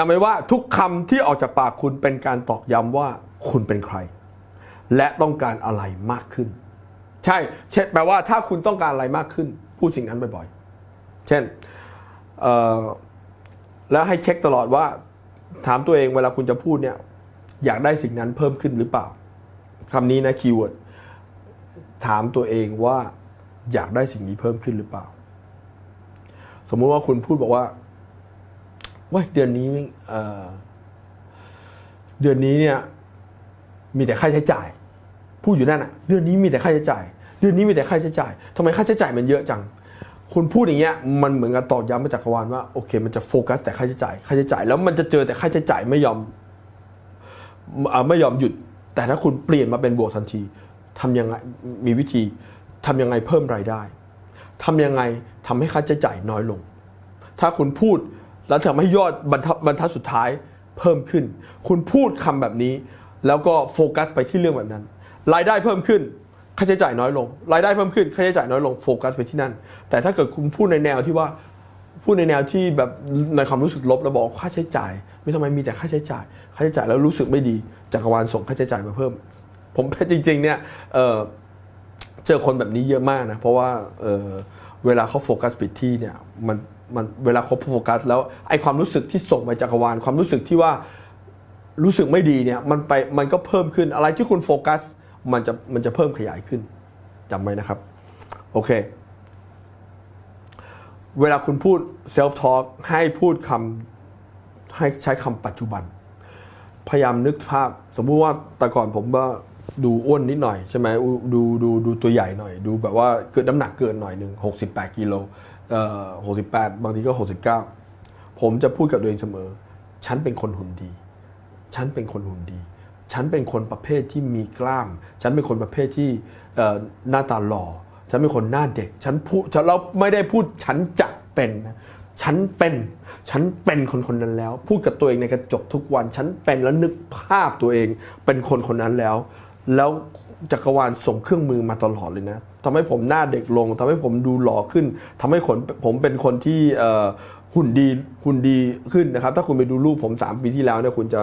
จำไว้ว่าทุกคำที่ออกจากปากคุณเป็นการตอกย้ำว่าคุณเป็นใคร และต้องการอะไรมากขึ้น ใช่เช่นแปลว่าถ้าคุณต้องการอะไรมากขึ้น พูดสิ่งนั้นบ่อยๆ เช่นแล้วให้เช็คตลอดว่า ถามตัวเองเวลาคุณจะพูดเนี่ยอยากได้สิ่งนั้นเพิ่มขึ้นหรือเปล่าคำนี้นะคีย์เวิร์ดถามตัวเองว่าอยากได้สิ่งนี้เพิ่มขึ้นหรือเปล่า สมมุติว่าคุณพูดบอกว่า ว่าเดือนนี้เอ่อเดือนนี้เนี่ยมีแต่ค่าใช้จ่ายพูดอยู่นั่นอะ เดือนนี้มีแต่ค่าใช้จ่าย เดือนนี้มีแต่ค่าใช้จ่ายทำไมค่าใช้จ่ายมันเยอะจังคุณพูดอย่างเงี้ยมันเหมือนกับตอกย้ำมาจากรวาลว่าโอเค มันจะโฟกัสแต่ค่าใช้จ่ายค่าใช้จ่ายแล้วมันจะเจอแต่ค่าใช้จ่ายไม่ยอมอไม่ยอมหยุด แต่ถ้าคุณเปลี่ยนมาเป็นบวกทันทีทำยังไงมีวิธีทำยังไงเพิ่มรายได้ทำยังไงทำให้ค่าใช้จ่ายน้อยลง ถ้าคุณพูด แล้วทำให้ยอดบรรทัดบรรทัดสุดท้ายเพิ่มขึ้น คุณพูดคำแบบนี้ แล้วก็โฟกัสไปที่เรื่องแบบนั้น รายได้เพิ่มขึ้นค่าใช้จ่ายน้อยลง รายได้เพิ่มขึ้นค่าใช้จ่ายน้อยลงโฟกัสไปที่นั่น แต่ถ้าเกิดคุณพูดในแนวที่ว่าพูดในแนวที่แบบในความรู้สึกลบแล้วบอกค่าใช้จ่าย ไม่ทำไมมีแต่ค่าใช้จ่าย ค่าใช้จ่ายแล้วรู้สึกไม่ดีจักรวาลส่งค่าใช้จ่ายมาเพิ่ม ผมจริง ๆ เนี่ยเเจอคนแบบนี้เยอะมากนะเพราะว่าเเวลาเขาโฟกัสผิดที่เนี่ยมัน มันเวลาเขาโฟกัส แล้วไอความรู้สึกที่ส่งไปจักรวาลความรู้สึกที่ว่ารู้สึกไม่ดีเนี่ยมันไปมันก็เพิ่มขึ้นอะไรที่คุณโฟกัส มันจะมันจะเพิ่มขยายขึ้นจำไว้นะครับโอเค เวลาคุณพูดเซลฟ์ทอ l k ให้พูดคำให้ใช้คำปัจจุบัน พยายามนึกภาพ สมมุติว่าแต่ก่อนผมว่าดูอ้วนนิดหน่อยใช่ไหมดูดูดูตัวใหญ่หน่อย ดูแบบว่าเกิดน้ำหนักเกินหน่อยหนึ่ง68กิโล เอ่อ68บางทีก็69ผมจะพูดกับตัวเองเสมอ ฉันเป็นคนหุ่นดี ฉันเป็นคนหุ่นดี ฉันเป็นคนประเภทที่มีกล้าม ฉันเป็นคนประเภทที่เอ่อหน้าตาหล่อ ฉันเป็นคนหน้าเด็ก ฉันพูดเราไม่ได้พูดฉันจะเป็นนะฉันเป็น ฉันเป็นคนคนนั้นแล้ว พูดกับตัวเองในกระจกทุกวัน ฉันเป็นแล้วนึกภาพตัวเองเป็นคนคนนั้นแล้ว แล้ว จักรวาลส่งเครื่องมือมาตลอดเลยนะทำให้ผมหน้าเด็กลงทำให้ผมดูหล่อขึ้นทำให้คนผมเป็นคนที่หุ่นดีหุ่นดีขึ้นนะครับ ถ้าคุณไปดูรูปผม 3 ปีที่แล้วเนี่ยคุณจะ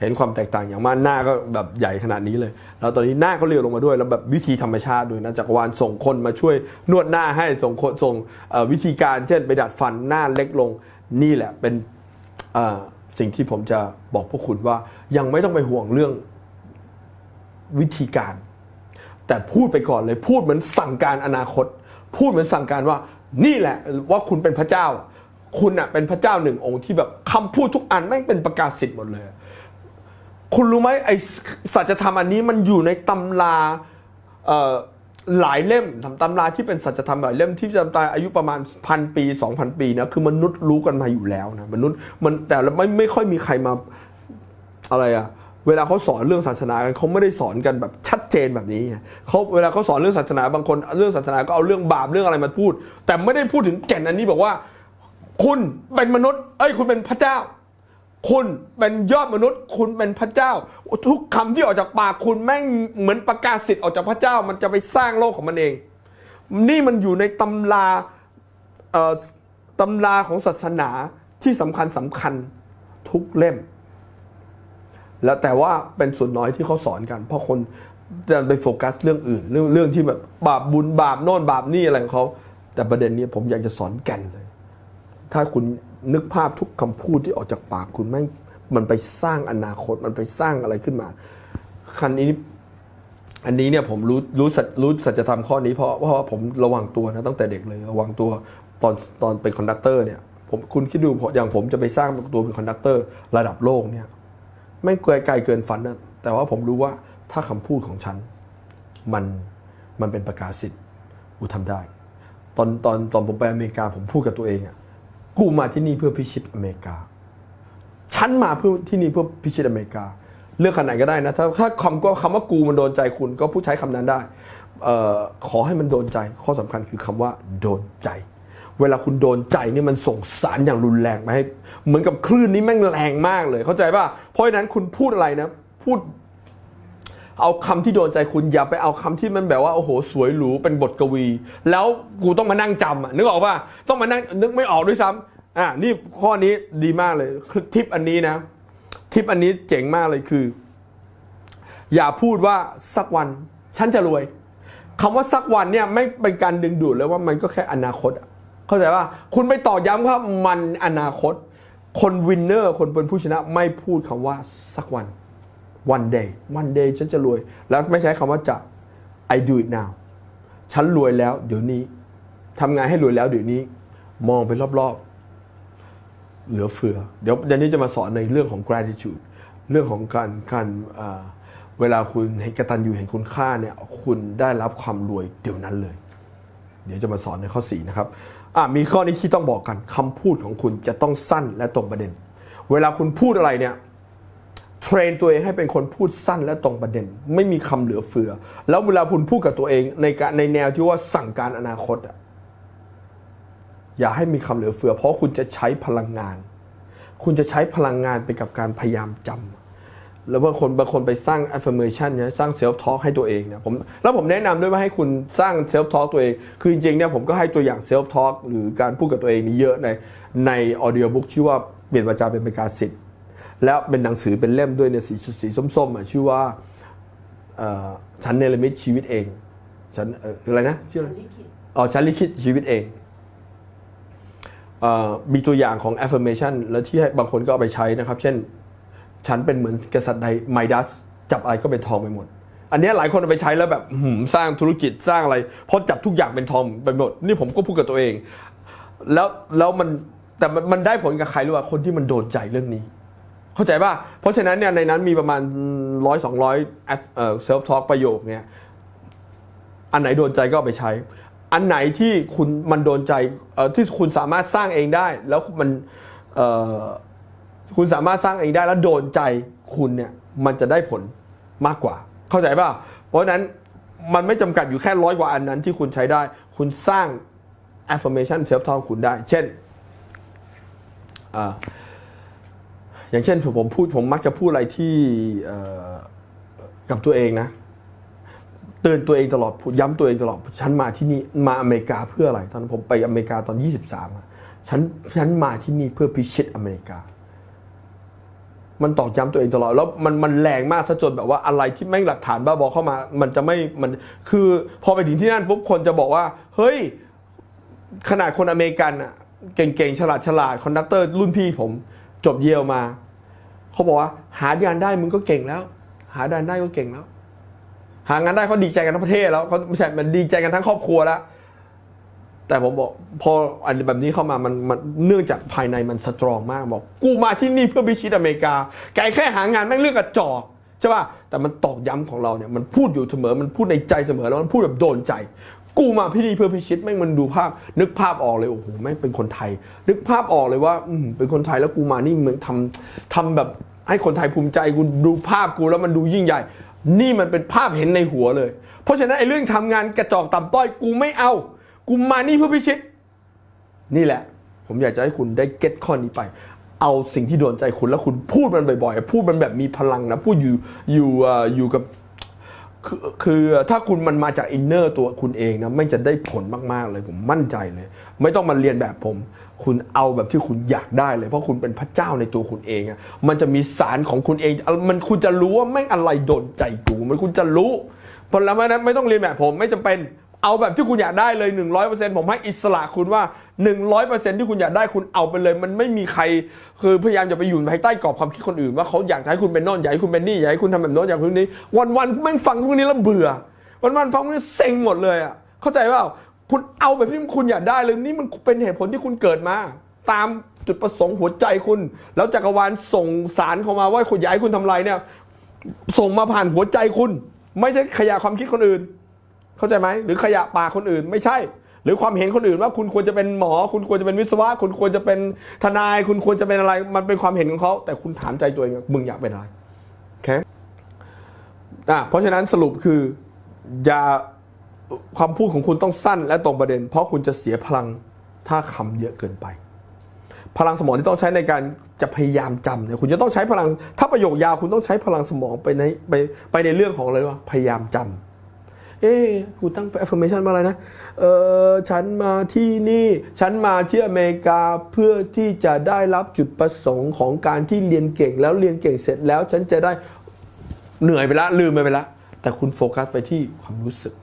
เห็นความแตกต่างอย่างมากหน้าก็แบบใหญ่ขนาดนี้เลย แล้วตอนนี้หน้าเขาเรียวลงมาด้วยแล้วแบบวิธีธรรมชาติด้วยนะจักรวาลส่งคนมาช่วยนวดหน้าให้ส่งคนส่งวิธีการเช่น ไปดัดฟันหน้าเล็กลงนี่แหละเป็นสิ่งที่ผมจะบอกพวกคุณว่ายังไม่ต้องไปห่วงเรื่องวิธีการ แต่พูดไปก่อนเลยพูดเหมือนสั่งการอนาคต พูดเหมือนสั่งการว่า นี่แหละว่าคุณเป็นพระเจ้า คุณอะเป็นพระเจ้าหนึ่งองค์ที่แบบคำพูดทุกอันแม่งเป็นประกาศสิทธิ์หมดเลย คุณรู้ไหมไอสัจธรรมอันนี้มันอยู่ในตำราหลายเล่มตำตำราที่เป็นสัจธรรมหลายเล่มที่จำตายอายุประมาณพันปีสองพันปีนะคือมนุษย์รู้กันมาอยู่แล้วนะมนุษย์มันแต่ไม่ไม่ค่อยมีใครมาอะไรอะ เวลาเขาสอนเรื่องศาสนากันเขาไม่ได้สอนกันแบบชัดเจนแบบนี้ไงเขาเวลาเขาสอนเรื่องศาสนาบางคนเรื่องศาสนาก็เอาเรื่องบาปเรื่องอะไรมาพูด แต่ไม่ได้พูดถึงแก่นอันนี้บอกว่า คุณเป็นมนุษย์ เอ้ยคุณเป็นพระเจ้า คุณเป็นยอดมนุษย์ คุณเป็นพระเจ้า ทุกคำที่ออกจากปากคุณแม่งเหมือนประกาศสิทธิ์ออกจากพระเจ้า มันจะไปสร้างโลกของมันเอง นี่มันอยู่ในตำราตำราของศาสนาที่สำคัญสำคัญทุกเล่ม แล้วแต่ว่าเป็นส่วนน้อยที่เขาสอนกัน เพราะคนจะไปโฟกัสเรื่องอื่น เรื่องเรื่องที่แบบบาปบุญบาปโน่นบาปนี่อะไรของเขาแต่ประเด็นนี้ผมอยากจะสอนแก่นเลย ถ้าคุณนึกภาพทุกคำพูดที่ออกจากปากคุณแม่งมันไปสร้างอนาคตมันไปสร้างอะไรขึ้นมา คันนี้ อันนี้เนี่ยผมรู้รู้สัจรู้สัจธรรมข้อนี้เพราะเพราะว่าผมระวังตัวนะตั้งแต่เด็กเลยระวังตัวตอนตอนเป็นคอนดักเตอร์เนี่ยผมคุณคิดดูอย่างผมจะไปสร้างตัวเป็นคอนดักเตอร์ระดับโลกเนี่ย ไม่ไกลไกลเกินฝันนะแต่ว่าผมรู้ว่าถ้าคำพูดของฉัน มันมันเป็นประกาศสิทธิ์กูทำได้ ตอนตอนตอนผมไปอเมริกาผมพูดกับตัวเองอะกูมาที่นี่เพื่อพิชิตอเมริกา ฉันมาเพื่อที่นี่เพื่อพิชิตอเมริกา เลือกขนาดไหนก็ได้นะ ถ้าถ้าคำก็คำว่ากูมันโดนใจคุณก็พูดใช้คำนั้นได้ออขอให้มันโดนใจข้อสำคัญคือคำว่าโดนใจ เวลาคุณโดนใจนี่มันส่งสารอย่างรุนแรงมาให้ เหมือนกับคลื่นนี้แม่งแรงมากเลย เข้าใจป่ะเพราะฉะนั้นคุณพูดอะไรนะพูด เอาคำที่โดนใจคุณอย่าไปเอาคำที่มันแบบว่าโอ้โหสวยหรูเป็นบทกวี แล้วกูต้องมานั่งจำอะนึกออกป่ะต้องมานั่งนึกไม่ออกด้วยซ้อะนี่ข้อนี้ดีมากเลยคือทิปอันนี้นะ ทิปอันนี้เจ๋งมากเลยคือ อย่าพูดว่าสักวันฉันจะรวยคำว่าสักวันเนี่ยไม่เป็นการดึงดูดเลยว่ามันก็แค่อนาคตอะ เข้าใจว่าคุณไปต่อย้ำว่ามันอนาคต คนวินเนอร์คนเป็นผู้ชนะไม่พูดคำว่าสักวัน one day one day ฉันจะรวย แล้วไม่ใช้คำว่าจะ I do it now ฉันรวยแล้ว เดี๋ยวนี้ทำงานให้รวยแล้วเดี๋ยวนี้ มองไปรอบๆ เหลือเฟือ เดี๋ยวเดี๋ยวนี้จะมาสอนในเรื่องของ gratitude เรื่องของการการเอ่อเวลาคุณเห็นกตัญญูเห็นคุณค่าเนี่ยคุณได้รับความรวยเดี๋ยวนั้นเลย เดี๋ยวจะมาสอนในข้อ 4 นะครับ อะมีข้อนี้ที่ต้องบอกกันคำพูดของคุณจะต้องสั้นและตรงประเด็น เวลาคุณพูดอะไรเนี่ยเทรนตัวเองให้เป็นคนพูดสั้นและตรงประเด็น ไม่มีคำเหลือเฟือ แล้วเวลาคุณพูดกับตัวเองในการในแนวที่ว่าสั่งการอนาคตอะอย่าให้มีคำเหลือเฟือ เพราะคุณจะใช้พลังงาน คุณจะใช้พลังงานไปกับการพยายามจำ แล้วบางคนบางคนไปสร้าง affirmation เนี่ยสร้าง self talk ให้ตัวเองเนี่ยผมแล้วผมแนะนำด้วยว่าให้คุณสร้าง self talk ตัวเอง คือจริงๆเนี่ยผมก็ให้ตัวอย่าง self talk หรือการพูดกับตัวเองนี่เยอะในใน audio book ชื่อว่าเปลี่ยนวาจาเป็นประกาศสิทธิ์แล้วเป็นหนังสือเป็นเล่มด้วยเนี่ยสีสีส้มๆอะชื่อว่าเอ่อฉันเนรมิตชีวิตเองฉันเอ่ออะไรนะชื่ออะไรลิขิตอ๋อฉันลิขิตชีวิตเองเอ่อมีตัวอย่างของ affirmation แล้วที่ให้บางคนก็เอาไปใช้นะครับ เช่น ฉันเป็นเหมือนกษัตริย์ไดไมดัส จับอะไรก็เป็นทองไปหมด อันนี้หลายคนเอาไปใช้แล้วแบบหืมสร้างธุรกิจสร้างอะไรเพราะจับทุกอย่างเป็นทองไปหมด นี่ผมก็พูดกับตัวเอง แล้วแล้วมันแต่มันได้ผลกับใครรู้ว่าคนที่มันโดนใจเรื่องนี้ เข้าใจป่ะเพราะฉะนั้นเนี่ยในนั้นมีประมาณร้อยสองร้อยเซลฟ์ทอล์กประโยคเนี่ยอันไหนโดนใจก็เอาไปใช้ อันไหนที่คุณมันโดนใจเอ่อที่คุณสามารถสร้างเองได้ แล้วมันเอ่อ คุณสามารถสร้างเองได้แล้วโดนใจคุณเนี่ยมันจะได้ผลมากกว่า เข้าใจป่ะเพราะนั้นมันไม่จำกัดอยู่แค่ร้อยกว่าอันนั้นที่คุณใช้ได้ คุณสร้าง affirmation self talk คุณได้ เช่นออย่างเช่นผมพูดผมมักจะพูดอะไรที่กับตัวเองนะเตือนตัวเองตลอดย้ำตัวเองตลอดฉันมาที่นี่มาอเมริกาเพื่ออะไร ตอนผมไปอเมริกาตอน 23อะฉันฉันมาที่นี่เพื่อพิชิตอเมริกา มันตอกย้ำตัวเองตลอดแล้วมันมันแรงมากซะจนแบบว่าอะไรที่แม่งหลักฐานบ้าบอเข้ามา มันจะไม่มันคือพอไปถึงที่นั่นปุ๊บคนจะบอกว่า เฮ้ย ขนาดคนอเมริกันอะเก่งๆ ฉลาดฉลาดคอนดักเตอร์รุ่นพี่ผม จบเยลมา เขาบอกว่า หางานได้มึงก็เก่งแล้ว หางานได้ก็เก่งแล้ว หางานได้เขาดีใจกันทั้งประเทศแล้วเขาไม่ใช่มันดีใจกันทั้งครอบครัวแล้ว แต่ผมบอกพออันแบบนี้เข้ามามันมันเนื่องจากภายในมันสตรองมากบอก กูมาที่นี่เพื่อพิชิตอเมริกาแกแค่หางานแม่งเรื่องกระจอกใช่ป่ะแต่มันตอกย้ำของเราเนี่ยมันพูดอยู่เสมอมันพูดในใจเสมอแล้วมันพูดแบบโดนใจ กูมาที่นี่เพื่อพิชิตแม่งมันดูภาพ นึกภาพออกเลยโอ้โหแม่งเป็นคนไทย นึกภาพออกเลยว่าอืมเป็นคนไทยแล้วกูมานี่เหมือนทำทำแบบให้คนไทยภูมิใจกูดูภาพกูแล้วมันดูยิ่งใหญ่ นี่มันเป็นภาพเห็นในหัวเลย เพราะฉะนั้นไอ้เรื่องทำงานกระจอกต่ำต้อยกูไม่เอา กูมานี่เพื่อพิชิต นี่แหละ ผมอยากจะให้คุณได้เก็ตข้อนี้ไป เอาสิ่งที่โดนใจคุณแล้วคุณพูดมันบ่อยๆ พูดมันแบบมีพลังนะ พูดอยู่อยู่อ่ออยู่กับคือคือถ้าคุณมันมาจากอินเนอร์ตัวคุณเองนะไม่จะได้ผลมากๆเลยผมมั่นใจเลย ไม่ต้องมาเรียนแบบผม คุณเอาแบบที่คุณอยากได้เลย เพราะคุณเป็นพระเจ้าในตัวคุณเองอะมันจะมีสารของคุณเอง มันคุณจะรู้ว่าแม่งอะไรโดนใจกูมันคุณจะรู้เพราะแล้วนั้นไม่ต้องเรียนแบบผมไม่จำเป็น เอาแบบที่คุณอยากได้เลย 100%ผมให้อิสระคุณว่า 100%ที่คุณอยากได้คุณเอาไปเลย มันไม่มีใครคือพยายามจะไปอยู่ภายใต้กรอบความคิดคนอื่น ว่าเขาอยากให้คุณเป็นโน่นอยากให้คุณเป็นนี่อยากให้คุณทำแบบโน้นอยากคุณนี้ วันๆแม่ฟังพวกนี้แล้วเบื่อ วันๆฟังพวกนี้เซ็งหมดเลยอะเข้าใจเปล่าคุณเอาแบบที่คุณอยากได้เลยนี่มันเป็นเหตุผลที่คุณเกิดมา ตามจุดประสงค์หัวใจคุณ แล้วจักรวาลส่งสารเข้ามาว่าคุณอยากให้คุณทำอะไรเนี่ย ส่งมาผ่านหัวใจคุณ ไม่ใช่ขยะความคิดคนอื่น เข้าใจไหมหรือขยะปากคนอื่นไม่ใช่ หรือความเห็นคนอื่นว่าคุณควรจะเป็นหมอ คุณควรจะเป็นวิศวะ คุณควรจะเป็นทนาย คุณควรจะเป็นอะไร มันเป็นความเห็นของเขาแต่คุณถามใจตัวเองมึงอยากเป็นอะไรโอเคอะเพราะฉะนั้นสรุปคืออย่าความพูดของคุณต้องสั้นและตรงประเด็น เพราะคุณจะเสียพลังถ้าคำเยอะเกินไป พลังสมองที่ต้องใช้ในการจะพยายามจำเนี่ยคุณจะต้องใช้พลังถ้าประโยคยาวคุณต้องใช้พลังสมองไปในไปไปในเรื่องของอะไรวะพยายามจำ เอ๊กูตั้ง affirmation มาอะไรนะ เออฉันมาที่นี่ ฉันมาที่อเมริกาเพื่อที่จะได้รับจุดประสงค์ของการที่เรียนเก่งแล้วเรียนเก่งเสร็จแล้ว ฉันจะได้เหนื่อยไปละลืมไปละ แต่คุณโฟกัสไปที่ความรู้สึก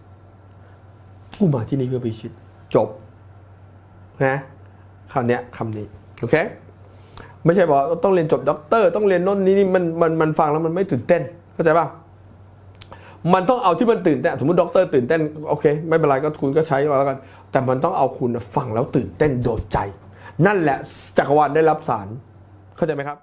กูมาที่นี่เพื่อพิชิตจบนะคำเนี้ยคำนี้ โอเค ไม่ใช่บอกต้องเรียนจบด็อกเตอร์ ต้องเรียนน่นนี่นี่มันมันมันฟังแล้วมันไม่ตื่นเต้นเข้าใจป่ะ มันต้องเอาที่มันตื่นเต้นสมมติด็อกเตอร์ตื่นเต้นโอเค ไม่เป็นไรก็คุณก็ใช้มาแล้วกัน แต่มันต้องเอาคุณฟังแล้วตื่นเต้นโดดใจ นั่นแหละจักรวาลได้รับสารเข้าใจไหมครับ